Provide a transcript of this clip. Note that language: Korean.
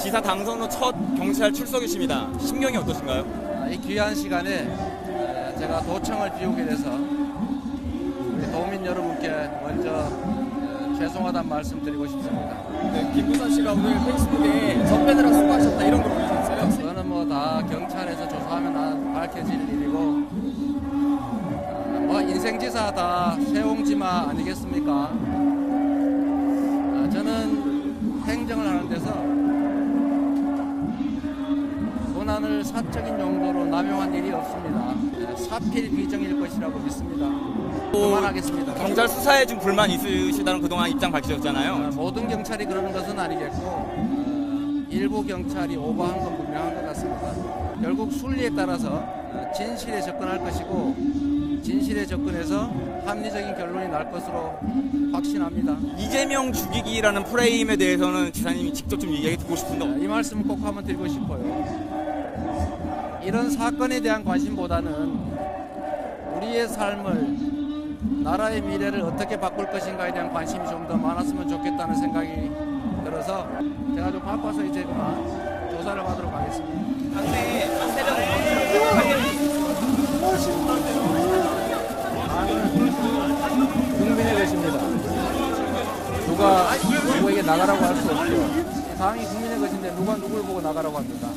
시장 당선 후 첫 경찰 출석이십니다. 심경이 어떠신가요? 아, 이 귀한 시간에 에, 제가 도청을 비우게 돼서 우리 도민 여러분께 먼저 에, 죄송하다는 말씀 드리고 싶습니다. 네, 김부선 씨가 오늘 페이스북에 선배들아 수고하셨다 이런 걸 올리셨어요. 그거는 뭐 다 경찰에서 조사하면 아- 밝혀질 일이고 아, 뭐 인생지사 다 세옹지마 아니겠습니까? 아, 저는 행정을 하는 데서 권한을 사적인 용도로 남용한 일이 없습니다. 네, 사필 비정일 것이라고 믿습니다. 그만하겠습니다. 경찰 수사에 좀 불만 있으시다는 그동안 입장 어, 밝히셨잖아요. 모든 경찰이 그러는 것은 아니겠고 어, 일부 경찰이 오버한 건 분명한 것 같습니다. 결국 순리에 따라서 어, 진실에 접근할 것이고 진실에 접근해서 합리적인 결론이 날 것으로 확신합니다. 이재명 죽이기라는 프레임에 대해서는 지사님이 직접 좀 얘기 듣고 싶은데 이 말씀 꼭 한번 드리고 싶어요. 이런 사건에 대한 관심보다는 우리의 삶을 나라의 미래를 어떻게 바꿀 것인가에 대한 관심이 좀 더 많았으면 좋겠다는 생각이 들어서 제가 좀 바빠서 이제 그만 조사를 하도록 하겠습니다. 당내 세력 국민의 것입니다. 누가 누구에게 나가라고 할 수 없죠. 당이 국민의 것인데 누가 누굴 보고 나가라고 합니까?